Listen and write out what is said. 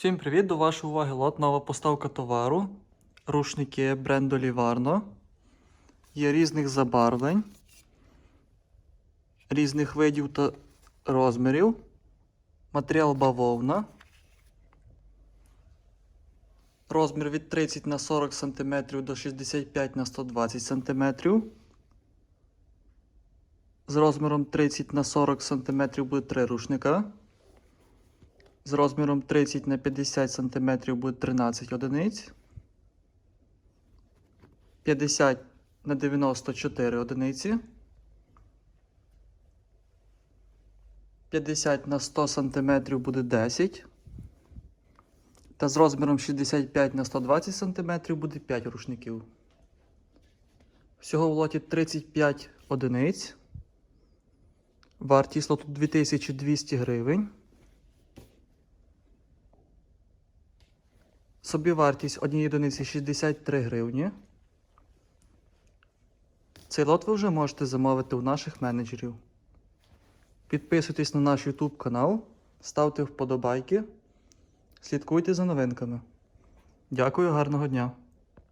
Всім привіт! До вашої уваги лот нова поставка товару. Рушники бренду Livarno. Є різних забарвлень, різних видів та розмірів. Матеріал бавовна. Розмір від 30 на 40 см до 65 на 120 см. З розміром 30 на 40 см буде 3 рушника. З розміром 30 на 50 см буде 13 одиниць. 50 на 94 одиниці. 50 на 100 см буде 10. Та з розміром 65 на 120 см буде 5 рушників. Всього в лоті 35 одиниць. Вартість лоту 2200 гривень. Собівартість однієї одиниці 63 гривні. Цей лот ви вже можете замовити у наших менеджерів. Підписуйтесь на наш YouTube канал, ставте вподобайки, слідкуйте за новинками. Дякую, гарного дня!